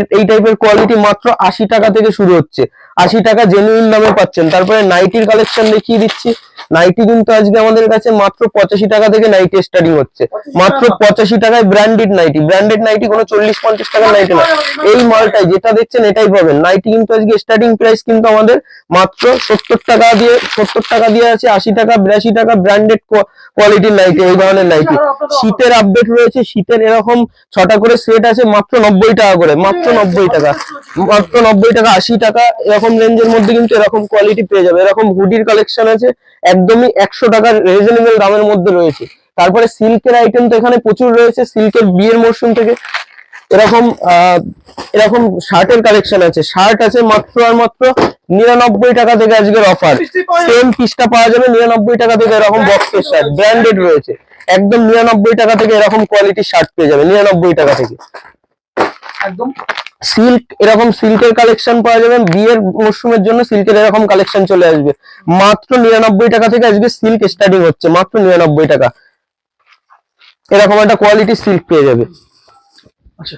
এই- টাইপের কোয়ালিটি মাত্র আশি টাকা থেকে শুরু হচ্ছে। আশি টাকা জেনুইন দামে পাচ্ছেন। তারপরে নাইটির কালেকশন দেখিয়ে দিচ্ছি। নাইটি কিন্তু আজকে আমাদের কাছে মাত্র পঁচাশি টাকা থেকে নাইটি স্টার্টিং হচ্ছে। মাত্র পঁচাশি টাকায় ব্র্যান্ডেড নাইটি ব্র্যান্ডেড নাইটি কোনো চল্লিশ পঞ্চাশ টাকার নাইটি না। এই মালটাই যেটা দেখছেন এটাই পাবেন। নাইটি কিন্তু আজকে স্টার্টিং প্রাইস কিন্তু আমাদের মাত্র সত্তর টাকা দিয়ে সত্তর টাকা দিয়ে আছে আশি টাকা বিরাশি টাকা ব্র্যান্ডেড কোয়ালিটির নাইটি এই ধরনের নাইটি শীতের আপডেট রয়েছে। শীতের এরকম ছটা করে সেট আছে মাত্র নব্বই টাকা করে। মাত্র নব্বই টাকা। মাত্র নব্বই টাকা আশি টাকা এরকম রেঞ্জের মধ্যে কিন্তু এরকম কোয়ালিটি পেয়ে যাবে। এরকম হুডির কালেকশন আছে একদমই একশো টাকার রিজনেবল দামের মধ্যে রয়েছে। তারপরে সিল্কের আইটেম তো এখানে প্রচুর রয়েছে সিল্কের বিয়ের মরশুম থেকে। এরকম আহ, এরকম শার্টের কালেকশন আছে। শার্ট আছে মাত্র আর মাত্র নিরানব্বই টাকা থেকে আজকের অফার সেম পিসটা পাওয়া যাবে নিরানব্বই টাকা থেকে এরকম বক্সের শার্ট ব্র্যান্ডেড রয়েছে। একদম নিরানব্বই টাকা থেকে এরকম কোয়ালিটির শার্ট পেয়ে যাবে নিরানব্বই টাকা থেকে। একদম। সিল্ক এরকম সিল্কের কালেকশন পাওয়া যাবে। বিয়ের মরশুমের জন্য সিল্কের এরকম কালেকশন চলে আসবে। মাত্র নিরানব্বই টাকা থেকে আসবে সিল্ক স্টার্টিং হচ্ছে। মাত্র নিরানব্বই টাকা। এরকম একটা কোয়ালিটি সিল্ক পেয়ে যাবে। আচ্ছা।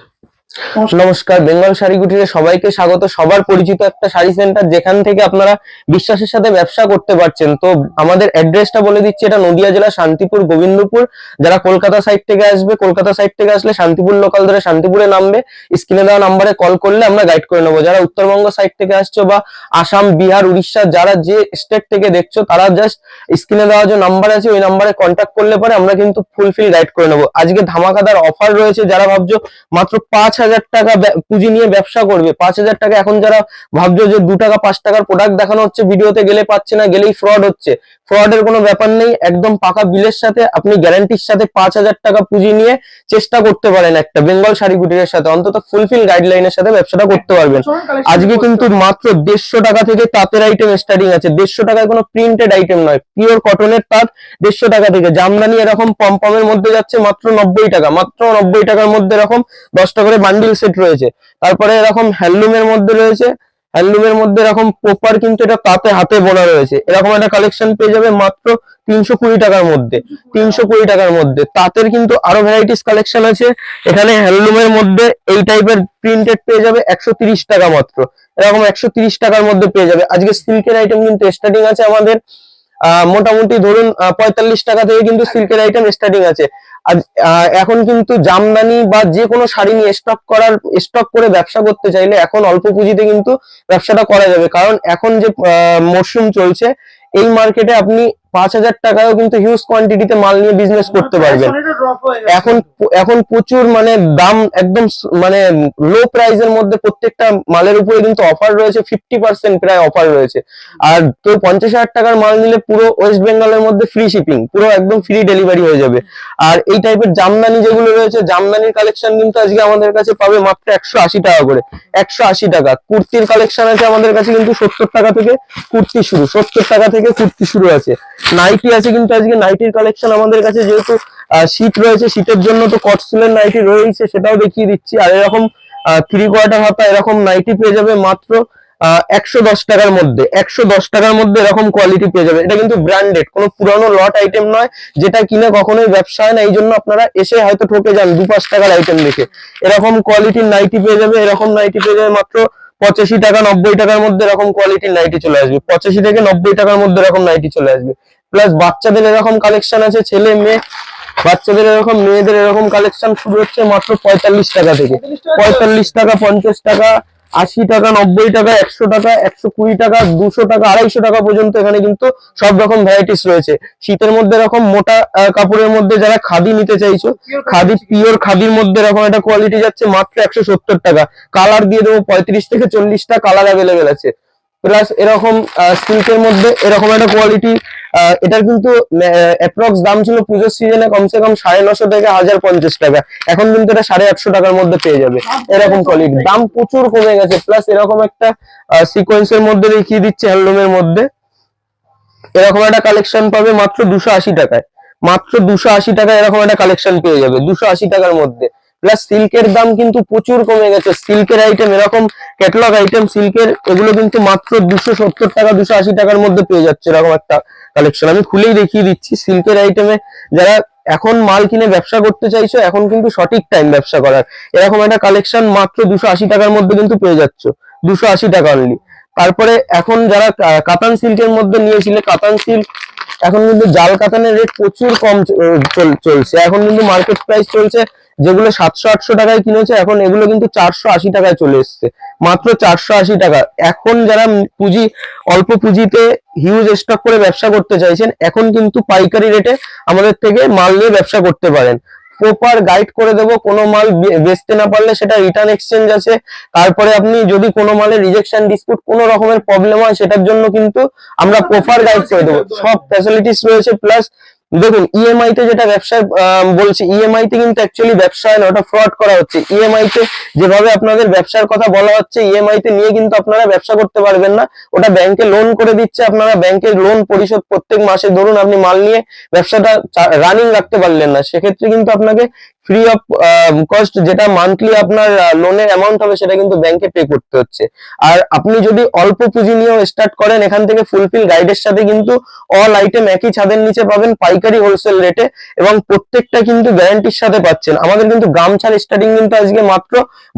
নমস্কার। বেঙ্গল শাড়ি সবাইকে স্বাগত। সবার পরিচিত একটা শাড়ি সেন্টার যেখান থেকে আপনারা বিশ্বাসের সাথে ব্যবসা করতে পারছেন। তো আমাদের অ্যাড্রেসটা বলে দিচ্ছি, এটা নদিয়া জেলা শান্তিপুর, গোবিন্দপুর। যারা কলকাতা সাইড থেকে আসবে, কলকাতা সাইড থেকে আসলে শান্তিপুর লোকাল ধরে শান্তিপুরে নামবে, স্ক্রিনে দেওয়া নাম্বারে কল করলে আমরা গাইড করে নেব। যারা উত্তরবঙ্গ সাইড থেকে আসছো বা আসাম, বিহার উড়িষ্যা যারা যে স্টেট থেকে দেখছ, তারা জাস্ট স্ক্রিনে দেওয়া যে নাম্বার আছে, ওই নাম্বারে কন্ট্যাক্ট করলে পরে আমরা কিন্তু ফুলফিল গাইড করে নেব। আজকে ধামাকাদার অফার রয়েছে। যারা ভাবছ মাত্র পাঁচ হাজার হাজার টাকা পুঁজি নিয়ে ব্যবসা করবে। পাঁচ হাজার টাকা এখন যারা ভাবছ যে দু টাকা পাঁচ টাকার প্রোডাক্ট দেখানো হচ্ছে ভিডিওতে গেলে পাচ্ছে না গেলেই ফ্রড হচ্ছে। ফ্রডের কোনো ব্যাপার নেই একদম পাকা বিলের সাথে আপনি গ্যারান্টির সাথে পাঁচ হাজার টাকা পুঁজি নিয়ে চেষ্টা করতে পারেন একটা বেঙ্গল শাড়ি কুটিরের সাথে। অন্তত ফুলফিল গাইডলাইনের সাথে ব্যবসাটা করতে পারবেন। আজকে কিন্তু মাত্র দেড়শো টাকা থেকে তাঁতের আইটেম স্টার্টিং আছে। দেড়শো টাকায় কোনো প্রিন্টেড আইটেম নয় পিওর কটনের তাঁত দেড়শো টাকা থেকে। জামদানি এরকম পমপমের মধ্যে যাচ্ছে মাত্র নব্বই টাকা মাত্র নব্বই টাকার মধ্যে এরকম দশটা করে বান্ডিল সেট রয়েছে। তারপরে এরকম হ্যান্ডলুমের মধ্যে রয়েছে। হ্যান্ডলুমের মধ্যে এরকম প্রপার কিন্তু এটা তাতে হাতে বোনা রয়েছে। এরকম একটা কালেকশন পেয়ে যাবে মাত্র তিনশো কুড়ি টাকার মধ্যে। তিনশো কুড়ি টাকার মধ্যে। তাঁতের কিন্তু আরও ভ্যারাইটিস কালেকশন আছে। এখানে হ্যান্ডলুমের মধ্যে এই টাইপের প্রিন্টেড পেয়ে যাবে একশো টাকা মাত্র। এরকম একশো টাকার মধ্যে পেয়ে যাবে। আজকে সিল্কের আইটেম কিন্তু স্টার্টিং আছে আমাদের মোটামুটি ধরুন পঁয়তাল্লিশ টাকা থেকে কিন্তু সিল্কের আইটেম স্টার্টিং আছে। আর এখন কিন্তু জামদানি বা যে কোনো শাড়ি নিয়ে স্টক করার স্টক করে ব্যবসা করতে চাইলে এখন অল্প পুঁজিতে কিন্তু ব্যবসাটা করা যাবে। কারণ এখন যে মরশুম চলছে, এই মার্কেটে আপনি পাঁচ হাজার টাকায়ও কিন্তু হিউজ কোয়ান্টিটিতে মাল নিয়ে বিজনেস করতে পারবেন। এখন এখন প্রচুর মানে দাম একদম মানে লো প্রাইসের মধ্যে প্রত্যেকটা মালের উপরে কিন্তু অফার রয়েছে ফিফটি পার্সেন্ট প্রায় অফার রয়েছে। আর তো পঞ্চাশ হাজার টাকার মাল নিলে পুরো ওয়েস্ট বেঙ্গলের মধ্যে ফ্রি শিপিং পুরো একদম ফ্রি ডেলিভারি হয়ে যাবে। আর এই টাইপের জামদানি যেগুলো রয়েছে জামদানির কালেকশন কিন্তু আজকে আমাদের কাছে পাবে মাত্র একশো আশি টাকা করে। একশো আশি টাকা। কুর্তির কালেকশন আছে আমাদের কাছে কিন্তু সত্তর টাকা থেকে কুর্তি শুরু সত্তর টাকা থেকে কুর্তি শুরু আছে। নাইটি আছে, কিন্তু আজকে নাইটির কালেকশন আমাদের কাছে যেহেতু শীত রয়েছে, শীতের জন্য তো কটসুলের নাইটি রয়েছে সেটাও দেখিয়ে দিচ্ছি। আর এরকম থ্রি কোয়ার্টার হাতা এরকম নাইটি পেয়ে যাবে মাত্র একশো দশ টাকার মধ্যে, একশো দশ টাকার মধ্যে এরকম কোয়ালিটি পেয়ে যাবে। এটা কিন্তু ব্র্যান্ডেড কোনো পুরানো লট আইটেম নয়, যেটা কিনে কখনোই ব্যবসা হয় না এই জন্য আপনারা এসে হয়তো ঠকে যান দু পাঁচ টাকার আইটেম দেখে। এরকম কোয়ালিটির নাইটি পেয়ে যাবে, এরকম নাইটি পেয়ে যাবে মাত্র পঁচাশি টাকা, নব্বই টাকার মধ্যে এরকম কোয়ালিটির নাইটি চলে আসবে। পঁচাশি থেকে নব্বই টাকার মধ্যে এরকম নাইটি চলে আসবে। প্লাস বাচ্চাদের এরকম কালেকশন আছে, ছেলে, মেয়ে, বাচ্চাদের এরকম, মেয়েদের এরকম কালেকশন শুরু হচ্ছে মাত্র পঁয়তাল্লিশ টাকা থেকে। পঁয়তাল্লিশ টাকা, পঞ্চাশ টাকা আশি টাকা নব্বই টাকা একশো টাকা একশো কুড়ি টাকা দুশো টাকা আড়াইশো টাকা পর্যন্ত এখানে কিন্তু সব রকম ভ্যারাইটিস রয়েছে। শীতের মধ্যে এরকম মোটা কাপড়ের মধ্যে যারা খাদি নিতে চাইছো খাদি পিওর খাদির মধ্যে এরকম একটা কোয়ালিটি যাচ্ছে মাত্র একশো সত্তর টাকা। কালার দিয়ে দেবো পঁয়ত্রিশ থেকে চল্লিশটা কালার অ্যাভেলেবেল আছে। প্লাস এরকম সিল্কের মধ্যে এরকম একটা কোয়ালিটি এটার কিন্তু অ্যাপ্রক্স দাম ছিল পুজোর সিজনে কমসে কম সাড়ে নশো থেকে হাজার পঞ্চাশ টাকা। এখন কিন্তু এটা সাড়ে আটশো টাকার মধ্যে পেয়ে যাবে। এরকম কোয়ালিটি দাম প্রচুর কমে গেছে। প্লাস এরকম একটা সিকোয়েন্সের মধ্যে দেখিয়ে দিচ্ছে হ্যান্ডলুমের মধ্যে। এরকম একটা কালেকশন পাবে মাত্র দুশো আশি টাকায়। মাত্র দুশো আশি টাকায় এরকম একটা কালেকশন পেয়ে যাবে দুশো আশি টাকার মধ্যে। প্লাস সিল্কের দাম কিন্তু প্রচুর কমে গেছে। সিল্কের আইটেম এরকম ক্যাটলগ আইটেম সিল্কের এগুলো কিন্তু মাত্র দুশো সত্তর টাকা, দুশো আশি টাকার মধ্যে পেয়ে যাচ্ছে এরকম একটা কালেকশন আমি খুলেই দেখিয়ে দিচ্ছি সিল্কের আইটেমে যারা এখন মাল কিনে ব্যবসা করতে চাইছো, এখন কিন্তু সঠিক টাইম ব্যবসা করার। এরকম একটা কালেকশন মাত্র দুশো আশি টাকার মধ্যে কিন্তু পেয়ে যাচ্ছ। দুশো আশি টাকা অনলি তারপরে এখন যারা কাতান সিল্কের মধ্যে নিয়েছিলে, কাতান সিল্ক এখন কিন্তু জাল কাতানের রেট প্রচুর কম চল- চলছে। এখন কিন্তু মার্কেট প্রাইস চলছে যেগুলো সাতশো, আটশো টাকায় কিনেছে, এখন এগুলো কিন্তু চারশো আশি টাকায় চলে এসছে। মাত্র চারশো আশি টাকা। এখন যারা পুঁজি, অল্প পুঁজিতে হিউজ স্টক করে ব্যবসা করতে চাইছেন, এখন কিন্তু পাইকারি রেটে আমাদের থেকে মাল নিয়ে ব্যবসা করতে পারেন। প্রপার গাইড করে দেবো কোনো মাল বেচতে না পারলে সেটা রিটার্ন এক্সচেঞ্জ আছে। তারপরে আপনি যদি কোনো মালের রিজেকশন ডিসপুট কোনো রকমের প্রবলেম হয়, সেটার জন্য কিন্তু আমরা প্রপার গাইড করে দেবো। সব ফ্যাসিলিটিস রয়েছে প্লাস দেখুন ইএমআই তে যেটা ব্যবসা বলছি ইএমআই তে কিন্তু অ্যাকচুয়ালি ব্যবসা না, ওটা ফ্রড করা হচ্ছে। ইএমআই তে যেভাবে আপনাদের ব্যবসার কথা বলা হচ্ছে ইএমআই তে নিয়ে কিন্তু আপনারা ব্যবসা করতে পারবেন না। ওটা ব্যাংকে লোন করে দিচ্ছে, আপনারা ব্যাংকের লোন পরিশোধ প্রত্যেক মাসে ধরুন আপনি মাল নিয়ে ব্যবসাটা রানিং রাখতে পারলেন না। সেক্ষেত্রে কিন্তু আপনাকে ফ্রি অফ কস্ট যেটা মান্থলি আপনার লোনের অ্যামাউন্ট হবে সেটা কিন্তু ব্যাংকে পে করতে হচ্ছে। আর আপনি যদি অল্প পুঁজি নিয়েও স্টার্ট করেন, এখান থেকে ফুলফিল গাইডের সাথে কিন্তু অল আইটেম একই ছাদের নিচে পাবেন পাইকারি হোলসেল রেটে এবং প্রত্যেকটা কিন্তু গ্যারান্টির সাথে পাচ্ছেন। আমাদের কিন্তু গামছার স্টার্টিং কিন্তু আজকে মাত্র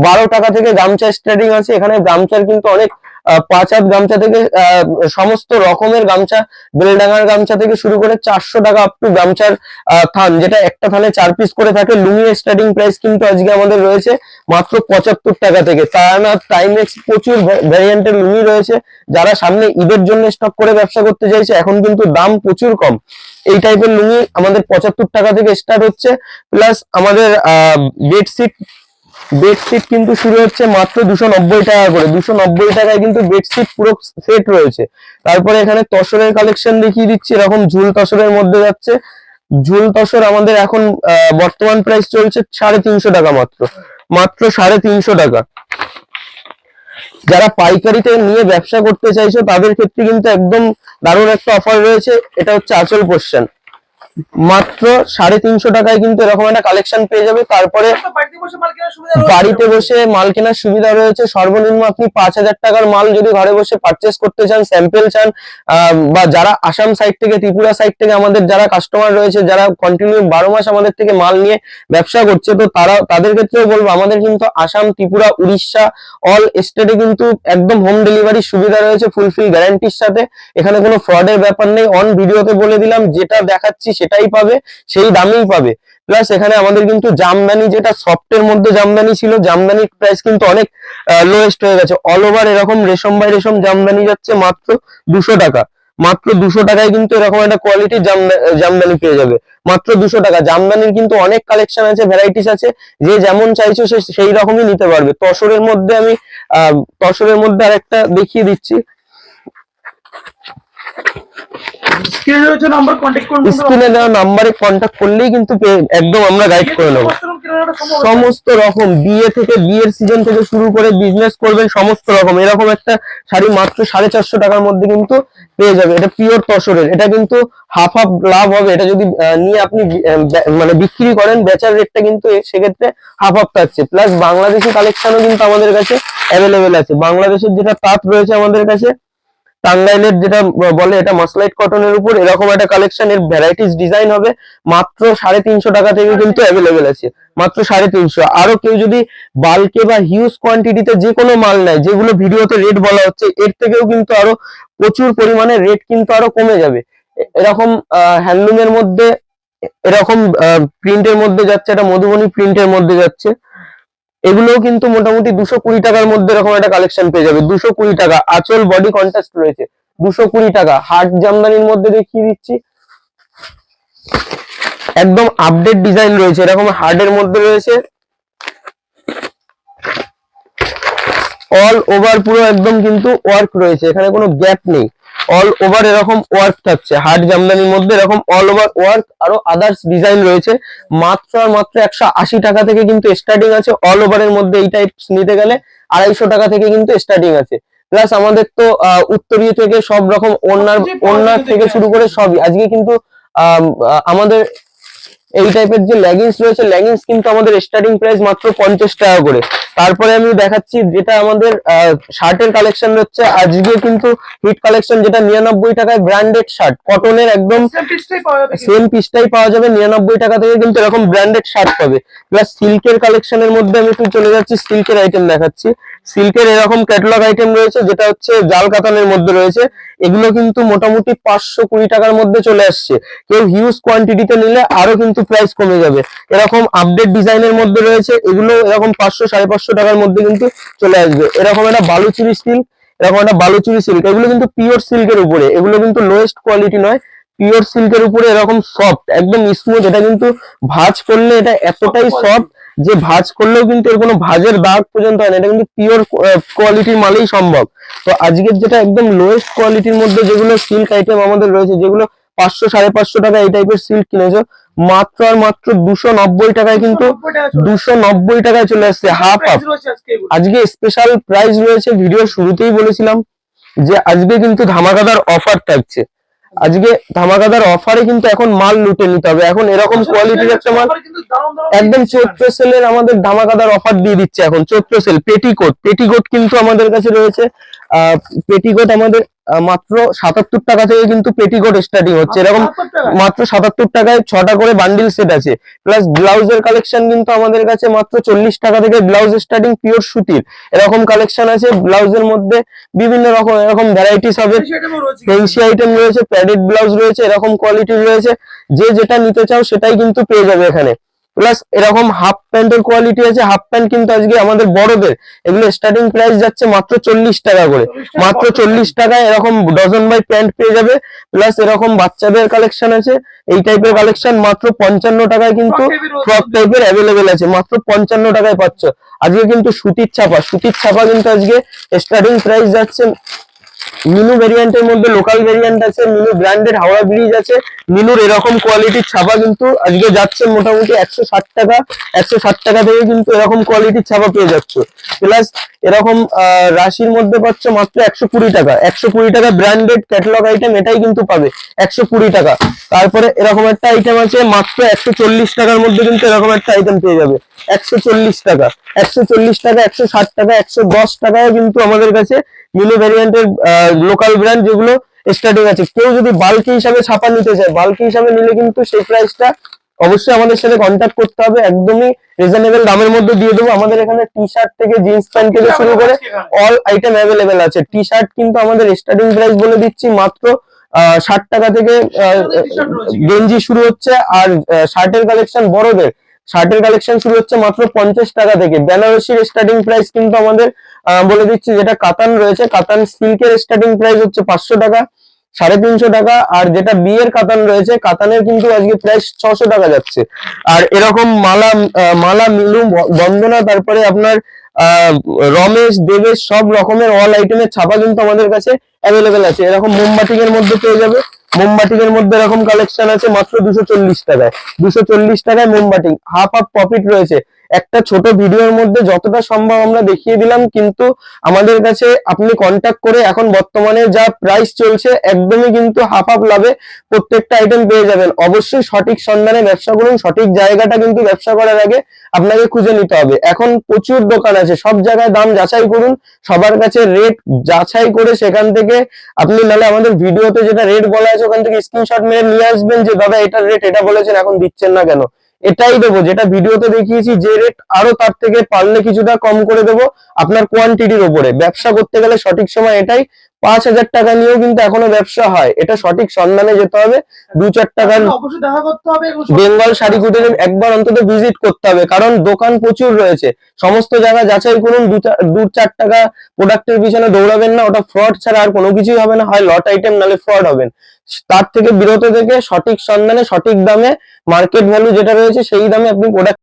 বারো টাকা থেকে গামছা স্টার্টিং আছে। এখানে গামছার কিন্তু অনেক পাঁচ হাত গামছা থেকে সমস্ত রকমের গামছা বেলডাঙ্গার গামছা থেকে শুরু করে চারশো টাকা আপ টু গামছার থান, যেটা একটা থানে চার পিস করে থাকে। লুঙ্গি স্টার্টিং প্রাইস কিন্তু আজকে আমাদের রয়েছে মাত্র পঁচাত্তর টাকা থেকে। তার না টাইমেক্স প্রচুর ভ্যারিয়েন্টের লুঙ্গি রয়েছে। যারা সামনে ঈদের জন্য স্টক করে ব্যবসা করতে চাইছে, এখন কিন্তু দাম প্রচুর কম। এই টাইপের লুঙ্গি আমাদের পঁচাত্তর টাকা থেকে স্টার্ট হচ্ছে। প্লাস আমাদের বেডশিট বেডশিট কিন্তু শুরু হচ্ছে মাত্র দুশো নব্বই টাকা করে। দুশো নব্বই টাকায় কিন্তু বেডশিট পুরো সেট রয়েছে। তারপরে এখানে তসরের কালেকশন দেখিয়ে দিচ্ছি। এরকম ঝুল তসরের মধ্যে যাচ্ছে। ঝুল তসর আমাদের এখন বর্তমান প্রাইস চলছে সাড়ে তিনশো টাকা মাত্র। মাত্র সাড়ে তিনশো টাকা। যারা পাইকারিতে নিয়ে ব্যবসা করতে চাইছো, তাদের ক্ষেত্রে কিন্তু একদম দারুণ একটা অফার রয়েছে। এটা হচ্ছে আচল পোর্শন মাত্র সাড়ে তিনশো টাকায় কিন্তু এরকম একটা কালেকশন পেয়ে যাবে। তারপরে বাড়িতে বসে মাল কেনার সুবিধা রয়েছে। সর্বনিম্ন আপনি পাঁচ হাজার টাকার মাল যদি ঘরে বসে পারচেস করতে চান স্যাম্পেল চান বা যারা আসাম সাইড থেকে, ত্রিপুরা সাইড থেকে আমাদের যারা কাস্টমার রয়েছে, যারা কন্টিনিউ বারো মাস আমাদের থেকে মাল নিয়ে ব্যবসা করছে, তো তারা, তাদের ক্ষেত্রেও বলব, আমাদের কিন্তু আসাম, ত্রিপুরা, উড়িষ্যা অল স্টেটে কিন্তু একদম হোম ডেলিভারি সুবিধা রয়েছে ফুলফিল গ্যারান্টির সাথে। এখানে কোনো ফ্রডের ব্যাপার নেই। অন ভিডিওতে বলে দিলাম, যেটা দেখাচ্ছি সেটাই পাবে, সেই দামেই পাবে। প্লাস এখানে আমাদের কিন্তু জামদানি যেটা সফটের মধ্যে জামদানি ছিল, জামদানির প্রাইস কিন্তু অনেক লোয়েস্ট হয়ে গেছে। অল ওভার এরকম রেশম বাই রেশম জামদানি যাচ্ছে মাত্র দুশো টাকা। মাত্র দুশো টাকায় কিন্তু এরকম একটা কোয়ালিটির জামদানি পেয়ে যাবে। মাত্র দুশো টাকা। জামদানির কিন্তু অনেক কালেকশন আছে ভ্যারাইটিস আছে। যে যেমন চাইছো সে সেই রকমই নিতে পারবে। তসরের মধ্যে আমি তসরের মধ্যে আরেকটা দেখিয়ে দিচ্ছি। স্ক্রিনে রয়েছে নাম্বার কন্ট্যাক্ট করুন। স্ক্রিনে দেওয়া নাম্বারে কন্ট্যাক্ট করলেই কিন্তু একদম আমরা গাইড করে নেব। সমস্ত রকম বিয়ে থেকে বিয়ের সিজন থেকে শুরু করে বিজনেস করবেন সমস্ত রকম। এরকম একটা শাড়ি মাত্র সাড়ে চারশো টাকার মধ্যে কিন্তু পেয়ে যাবে। এটা পিওর তসরের। এটা কিন্তু হাফ হাফ লাভ হবে। এটা যদি নিয়ে আপনি মানে বিক্রি করেন বেচার রেটটা কিন্তু সেক্ষেত্রে হাফ হাফ থাকছে। প্লাস বাংলাদেশি কালেকশনও কিন্তু আমাদের কাছে অ্যাভেলেবেল আছে। বাংলাদেশের যেটা তাঁত রয়েছে আমাদের কাছে টাঙ্গাইলের যেটা বলে এটা মাসলাইট কটনের উপর, এরকম একটা কালেকশন এর ভ্যারাইটিস ডিজাইন হবে। মাত্র সাড়ে তিনশো টাকা থেকে কিন্তু অ্যাভেলেবেল আছে। মাত্র সাড়ে তিনশো। আরও কেউ যদি বাল্কে বা হিউজ কোয়ান্টিটিতে যে কোনো মাল নেয়, যেগুলো ভিডিওতে রেট বলা হচ্ছে, এর থেকেও কিন্তু আরও প্রচুর পরিমাণে রেট কিন্তু আরও কমে যাবে। এরকম হ্যান্ডলুমের মধ্যে এরকম প্রিন্টের মধ্যে যাচ্ছে এটা মধুবনী প্রিন্টের মধ্যে যাচ্ছে। এগুলোও কিন্তু মোটামুটি দুশো কুড়ি টাকার মধ্যে এরকম একটা কালেকশন পেয়ে যাবে। দুশো কুড়ি টাকা, আচল বডি কন্ট্রাস্ট রয়েছে। দুশো কুড়ি টাকা। হার্ট জামদানির মধ্যে দেখিয়ে দিচ্ছি। একদম আপডেট ডিজাইন রয়েছে। এরকম হার্ডের মধ্যে রয়েছে। অল ওভার পুরো একদম কিন্তু ওয়ার্ক রয়েছে। এখানে কোনো গ্যাপ নেই। অল ওভার এরকম ওয়ার্ক থাকছে। হার্ড জামদানির মধ্যে এরকম অল ওভার ওয়ার্ক আরও আদার্স ডিজাইন রয়েছে। মাত্র আর মাত্র একশো আশি টাকা থেকে কিন্তু স্টার্টিং আছে। অল ওভার এর মধ্যে এই টাইপ নিতে গেলে আড়াইশো টাকা থেকে কিন্তু স্টার্টিং আছে। প্লাস আমাদের তো আহ, উত্তরীয় থেকে সব রকম ওনার ওনার থেকে শুরু করে সবই। আজকে কিন্তু আমাদের এই টাইপের যে লেগিংস রয়েছে লেগিংস কিন্তু আমাদের স্টার্টিং প্রাইস মাত্র পঞ্চাশ টাকা করে। তারপরে আমি দেখাচ্ছি যেটা আমাদের শার্টের কালেকশন রয়েছে। আজকে কিন্তু হিট কালেকশন যেটা নিরানব্বই টাকায় ব্র্যান্ডেড শার্ট কটনের একদম সেম পিসটাই পাওয়া যাবে। সেম পিসটাই পাওয়া যাবে। নিরানব্বই টাকা থেকে কিন্তু এরকম ব্র্যান্ডেড শার্ট পাবে। প্লাস সিল্কের কালেকশনের মধ্যে আমি একটু চলে যাচ্ছি সিল্কের আইটেম দেখাচ্ছি। সিল্কের এরকম ক্যাটালগ আইটেম রয়েছে যেটা হচ্ছে জাল কাতানের মধ্যে রয়েছে। এগুলো কিন্তু মোটামুটি পাঁচশো কুড়ি টাকার মধ্যে চলে আসছে। কেউ হিউজ কোয়ান্টিটিতে নিলে আরও কিন্তু প্রাইস কমে যাবে। এরকম আপডেট ডিজাইনের মধ্যে রয়েছে এগুলো এরকম পাঁচশো সাড়ে পাঁচশো টাকার মধ্যে কিন্তু চলে আসবে। এরকম একটা বালুচুরি সিল্ক এরকম একটা বালুচুরি সিল্ক এগুলো কিন্তু পিওর সিল্কের উপরে। এগুলো কিন্তু লোয়েস্ট কোয়ালিটি নয় পিওর সিল্কের উপরে এরকম সফট একদম স্মুথ এটা কিন্তু ভাঁজ করলে এটা এতটাই সফট যে ভাঁজ করলেও কিন্তু এর কোনো ভাজের দাগ পর্যন্ত হয় না। এটা কিন্তু পিওর কোয়ালিটির মালেই সম্ভব। তো আজকের যেটা একদম লোয়েস্ট কোয়ালিটির মধ্যে যেগুলো সিল্ক আইটেম আমাদের রয়েছে যেগুলো পাঁচশো সাড়ে পাঁচশো টাকা এই টাইপের সিল্ক কিনেছো মাত্র আর মাত্র দুশো নব্বই টাকায় কিন্তু 90 টাকা চলে দুশো নব্বই টাকায় চলে আসছে হাফ হাফ আজকে আজকে স্পেশাল প্রাইস রয়েছে ভিডিও শুরুতেই বলেছিলাম যে আজকে কিন্তু ধামাকাদার অফার থাকছে। আজকে ধামাকাদার অফারে কিন্তু এখন মাল লুটে নিতে হবে। এখন এরকম কোয়ালিটির একটা মাল একদম চৈত্র সেলের আমাদের ধামাকাদার অফার দিয়ে দিচ্ছে এখন। চৈত্র সেল পেটিকোট পেটিকোট কিন্তু আমাদের কাছে রয়েছে। আহ পেটিকোট আমাদের মাত্র সাতাত্তর টাকা থেকে কিন্তু পেটিকোট স্টার্টিং হচ্ছে। এরকম মাত্র সাতাত্তর টাকায় ছটা করে বান্ডিল সেট আছে। প্লাস ব্লাউজের কালেকশন কিন্তু আমাদের কাছে মাত্র চল্লিশ টাকা থেকে ব্লাউজ স্টার্টিং পিওর সুতির। এরকম কালেকশন আছে। ব্লাউজের মধ্যে বিভিন্ন রকম এরকম ভ্যারাইটিস হবে। ফেন্সি আইটেম রয়েছে। প্যাডেড ব্লাউজ রয়েছে এরকম কোয়ালিটির রয়েছে। যে যেটা নিতে চাও সেটাই কিন্তু পেয়ে যাবে এখানে। প্লাস এরকম হাফ প্যান্টের কোয়ালিটি আছে হাফ প্যান্ট কিন্তু আজকে আমাদের বড়দের। এগুলো স্টার্টিং প্রাইস যাচ্ছে মাত্র চল্লিশ টাকা করে। 40 টাকা মাত্র? চল্লিশ টাকায় এরকম ডজন বাই প্যান্ট পেয়ে যাবে। প্লাস এরকম বাচ্চাদের কালেকশন আছে। এই টাইপের কালেকশন মাত্র পঞ্চান্ন টাকায় কিন্তু। ফ্রক টাইপের অ্যাভেলেবেল আছে। মাত্র পঞ্চান্ন টাকায় পাচ্ছ। আজকে কিন্তু সুতির ছাপা। সুতির ছাপা কিন্তু আজকে স্টার্টিং প্রাইস যাচ্ছে মিনু ভেরিয়েন্টের মধ্যে লোকাল ভেরিয়েন্ট আছে, মিনু ব্র্যান্ডেড হাওড়া ব্রিজ আছে। মিনুর এরকম কোয়ালিটির ছাপা কিন্তু আজকে যাচ্ছে মোটামুটি একশো ষাট টাকা, একশো ষাট টাকা থেকে কিন্তু এরকম কোয়ালিটির ছাপা পেয়ে যাচ্ছে। প্লাস এরকম রাশির মধ্যে পাচ্ছ মাত্র একশো কুড়ি টাকা। একশো কুড়ি টাকা ব্র্যান্ডেড ক্যাটালগ আইটেম এটাই কিন্তু পাবে একশো কুড়ি টাকা। তারপরে এরকম একটা আইটেম আছে, মাত্র একশো চল্লিশ টাকার মধ্যে কিন্তু এরকম একটা আইটেম পেয়ে যাবে। একশো চল্লিশ টাকা। একশো চল্লিশ টাকা, একশো ষাট টাকা, একশো দশ টাকায় কিন্তু আমাদের কাছে মিলো ভ্যারিয়েন্টের লোকাল ব্র্যান্ড যেগুলো স্টার্টিং আছে। কেউ যদি বাল্কি হিসাবে ছাপা নিতে চায় বাল্কি হিসাবে নিলে কিন্তু সেই প্রাইসটা অবশ্যই আমাদের সাথে কন্ট্যাক্ট করতে হবে একদমই রিজনেবল দামের মধ্যে দিয়ে দেবো। আমাদের এখানে টি শার্ট থেকে জিন্স প্যান্ট থেকে শুরু করে অল আইটেম অ্যাভেলেবেল আছে। টি শার্ট কিন্তু আমাদের স্টার্টিং প্রাইস বলে দিচ্ছি মাত্র ষাট টাকা থেকে গেঞ্জি শুরু হচ্ছে আর শার্টের কালেকশন বড়দের। শার্টের কালেকশন শুরু হচ্ছে মাত্র পঞ্চাশ টাকা থেকে। বেনারসির স্টার্টিং প্রাইস কিন্তু আমাদের বলে দিচ্ছি যেটা কাতান রয়েছে কাতান সিল্কের স্টার্টিং প্রাইস হচ্ছে পাঁচশো টাকা। সাড়ে তিনশো টাকা, আর যেটা বিয়ের কাতান রয়েছে, কাতানের কিন্তু আজকে প্রাইস ছশো টাকা যাচ্ছে। আর এরকম মালা মালা মিলু বন্দনা, তারপরে আপনার রমেশ, দেবেশ, সব রকমের অল আইটেমের ছাপা কিন্তু আমাদের কাছে অ্যাভেলেবেল আছে। এরকম মোমবাটিক এর মধ্যে পেয়ে যাবে। মোমবাটিক এর মধ্যে এরকম কালেকশন আছে মাত্র দুশো চল্লিশ টাকায়। দুশো চল্লিশ টাকায় মোমবাটিক হাফ হাফ প্রফিট রয়েছে। একটা ছোট ভিডিওর মধ্যে যতটা সম্ভব আমরা দেখিয়ে দিলাম, কিন্তু আমাদের কাছে আপনি কন্ট্যাক্ট করে এখন বর্তমানে যা প্রাইস চলছে, একদমই কিন্তু হাফ হাফ লাভে প্রত্যেকটা আইটেম পেয়ে যাবেন। অবশ্যই সঠিক সন্ধানে ব্যবসা করুন, সঠিক জায়গাটা কিন্তু ব্যবসা করার আগে আপনাকে খুঁজে নিতে হবে। এখন প্রচুর দোকান আছে, সব জায়গায় দাম যাচাই করুন, সবার কাছে রেট যাচাই করে সেখান থেকে আপনি নাহলে আমাদের ভিডিওতে যেটা রেট বলা আছে, ওখান থেকে স্ক্রিনশট মেরে নিয়ে আসবেন যে দাদা এটার রেট এটা বলেছেন, এখন দিচ্ছেন না কেন? এটাই দেবো, যেটা ভিডিওতে দেখিয়েছি, যে রেট আরও তার থেকে পারলে কিছুটা কম করে দেবো, আপনার কোয়ান্টিটির ওপরে। ব্যবসা করতে গেলে সঠিক সময় এটাই পাঁচ হাজার টাকা নিয়েও কিন্তু এখনও ব্যবসা হয়। এটা সঠিক সন্ধানে যেতে হবে। দু চার টাকার বেঙ্গল শাড়ি কুটিরে একবার অন্তত ভিজিট করতে হবে কারণ দোকান প্রচুর রয়েছে। সমস্ত জায়গা যাচাই করুন দু চার- দু চার টাকা প্রোডাক্টের পিছনে দৌড়াবেন না ওটা ফ্রড ছাড়া আর কোনো কিছুই হবে না হয় লট আইটেম নালে ফ্রড হবেন। তার থেকে বিরত থেকে সঠিক সন্ধানে সঠিক দামে মার্কেট ভ্যালু যেটা রয়েছে সেই দামে আপনি প্রোডাক্ট